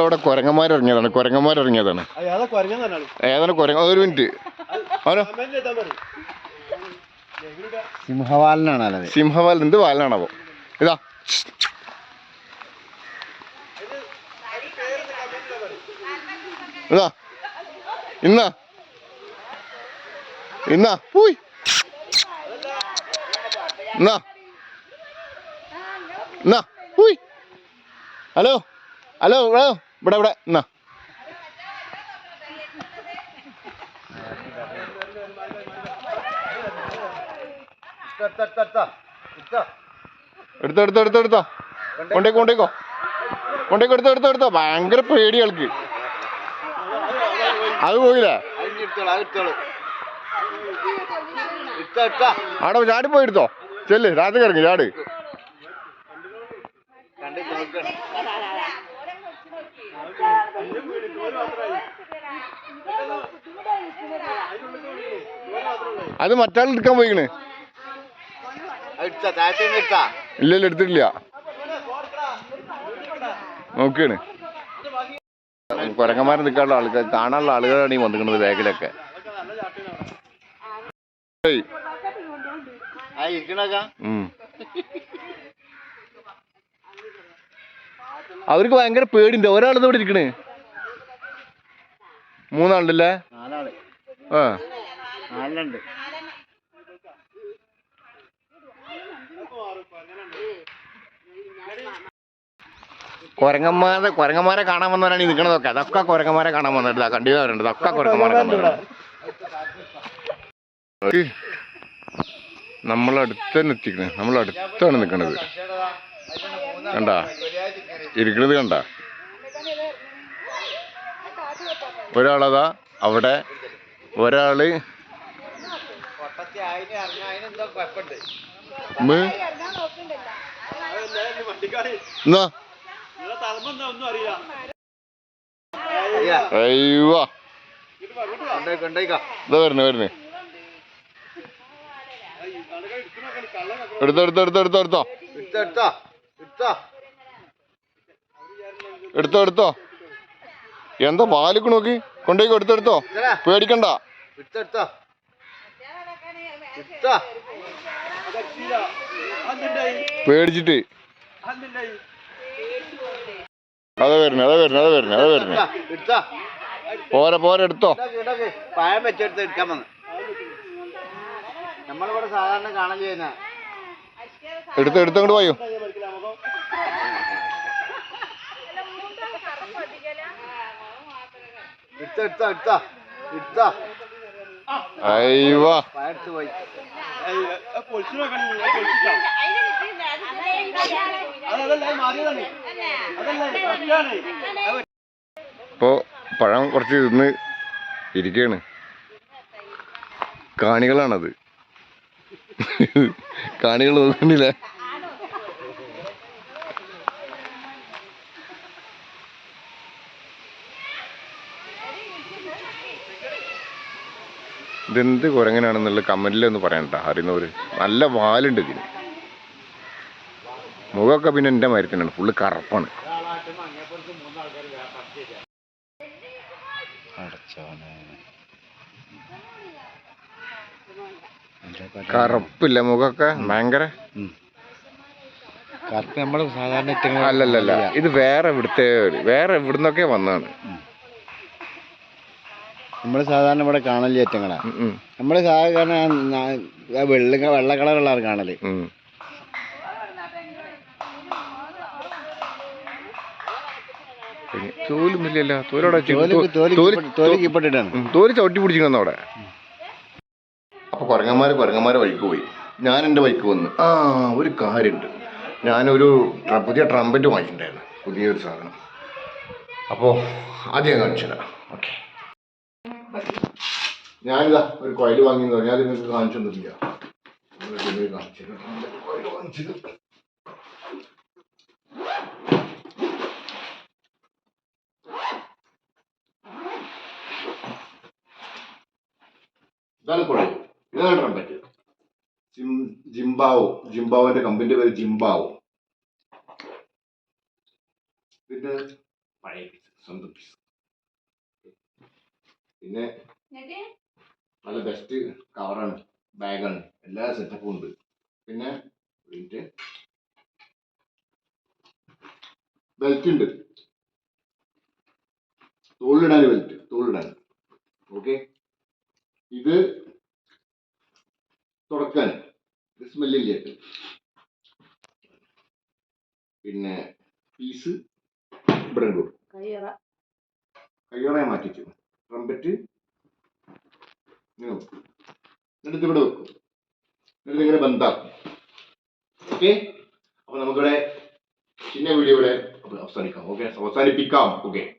അവിടെ കുരങ്ങന്മാരിറങ്ങിയതാണ് കുരങ്ങന്മാരിറങ്ങിയതാണ്. ഏതാണ് കുരങ്ങ ഒരു മിനിറ്റ്. അവനോ സിംഹവാലനാണ് സിംഹവാലൻ എന്ത് വാലനാണാവോ ഇതാ. ഇതാ. ഇന്നാ. ഇന്നാ. പോയി ഇന്നാ. പോയി ഹലോ. Hello hello. ഇവിടെ ഇവിടെ. എന്നാ? എടുത്തോ എടുത്തോ എടുത്തോ എടുത്തോ. കൊണ്ടേക്കോ കൊണ്ടേക്കോ. കൊണ്ടേക്കോ എടുത്തോ എടുത്തോ എടുത്തോ. ഭയങ്കര പേടി ആൾക്ക്. അത് പോയില്ലേ? ആടോ ചാടി പോയി എടുത്തോ ചെല്ല് രാത്രി ഇറങ്ങി ചാട്. അത് മറ്റാൾ എടുക്കാൻ പോയിക്കണ്. ഇല്ല ഇല്ല എടുത്തിട്ടില്ല. നോക്കിയാണ്. കുരങ്ങന്മാരെ നിൽക്കാനുള്ള ആൾക്കാർ കാണാനുള്ള ആളുകളാണ് ഈ വന്നിരിക്കുന്നത് ബാഗിലൊക്കെ. അവർക്ക് ഭയങ്കര പേടിണ്ട് ഒരാളിതോടെ ഇരിക്കണ്. മൂന്നാളുണ്ടല്ലേ? കൊരങ്ങന്മാരെ കുരങ്ങന്മാരെ കാണാൻ വന്നവരാണ് ഈ നിൽക്കണതൊക്കെ അതൊക്കെ കൊരങ്ങന്മാരെ കാണാൻ വന്നിട്ട് കണ്ടിവരുണ്ട് അതൊക്കെ കൊരങ്ങന്മാരെ കാണാൻ നമ്മളടുത്ത് തന്നെ എത്തിക്കണേ. നമ്മളടുത്താണ് നിൽക്കണത് കണ്ടാ? ഇരിക്കണത് കണ്ട? ഒരാളതാ അവിടെ ഒരാൾ എടുത്തോ എടുത്തോ എടുത്തോ എടുത്തോ എടുത്തോ. എടുത്തോ എന്താ പാലിക്കണോക്ക് കൊണ്ടേക്കോ എടുത്തെടുത്തോ പേടിക്കണ്ട. എടുത്തോ പേടിച്ചിട്ട്. അതാ വരുന്നേ അതാ വരുന്നേ അതാ വരുന്നേ അതാ വരുന്നേ എടുത്തോ പോരെ പോരെ എടുത്തോ. പഴം വെച്ചെടുത്ത് എടുക്കാൻ വന്ന്. നമ്മളിവിടെ സാധാരണ കാണാൻ ചെയ്യുന്ന. എടുത്ത് എടുത്തങ്ങോട്ട് പോയോ. എടുത്തോ എടുത്തോ എടുത്തോ. എടുത്തോ ഇപ്പോ പഴം കുറച്ച് ഇന്ന് ഇരിക്കാണ് കാണികളാണത്. കാണികൾ തോന്നുന്നില്ല ഇതെന്ത് കുരങ്ങനാണെന്നുള്ള കമന്റിലൊന്ന് പറയണ്ട അറിയുന്നവർ നല്ല വാലുണ്ട് ഇതിന്. മുഖമൊക്കെ പിന്നെ എന്റെ മരത്തിനാണ് ഫുള്ള് കറുപ്പാണ്. കറുപ്പില്ല മുഖമൊക്കെ? ഭയങ്കര? കറുപ്പ് നമ്മൾ സാധാരണ അല്ലല്ലല്ല. ഇത് വേറെ ഇവിടുത്തെ വേറെ ഇവിടുന്നൊക്കെ വന്നതാണ്. നമ്മൾ സാധാരണ ഇവിടെ കാണൽ ചേറ്റങ്ങളാണ് നമ്മൾ സാധാരണ വെള്ള വെള്ള കളറുള്ളാണ് കാണൽ. തോലുമില്ലല്ലോ തോലോടെ തോൽ ചവിട്ടി പിടിച്ചിരുന്നു അവിടെ. അപ്പൊ കുരങ്ങന്മാര് കുരങ്ങന്മാരെ വഴിക്ക് പോയി. ഞാൻ എന്റെ വഴിക്ക് വന്ന് ആ ഒരു കാര്യണ്ട്. ഞാനൊരു പുതിയ ട്രംപറ്റ് വാങ്ങിച്ചിട്ടുണ്ടായിരുന്നു പുതിയൊരു സാധനം. അപ്പോൾ ആദ്യം കാണിച്ചു തരാം ഓക്കെ. ഞാനിതാ ഒരു കോയിൽ വാങ്ങി ഞാൻ നിങ്ങൾക്ക് കാണിച്ചു തന്നിട്ടില്ല കോയിൽ ജിംബാവോ. ജിംബാവോന്റെ കമ്പനിന്റെ പേര് ജിംബാവോ. പിന്നെ പഴയ. സ്വന്തം പിന്നെ നല്ല ബെസ്റ്റ് കവറാണ് ബാഗാണ് എല്ലാ സെറ്റപ്പും ഉണ്ട്. പിന്നെ ബെൽറ്റ് ഉണ്ട്. തോളിലിടാൻ ബെൽറ്റ് തോളിലിടാൻ. ഓക്കെ ഇത് തുറക്കാൻ. ഇത് സ്മെല്ലില്ല പിന്നെ പീസ് ഇവിടെ കയ്യറ. കയ്യോറെ മാറ്റിച്ചു ട്രംപറ്റ് എന്നിട്ട് ഇവിടെ വെക്കും. എന്നിട്ട് ഇങ്ങനെ ബന്ധാക്കും. ഓക്കെ അപ്പൊ നമുക്കിവിടെ ചിന്ന വീഡിയോ ഇവിടെ അവസാനിക്കാം. ഓക്കെ അവസാനിപ്പിക്കാം. ഓക്കെ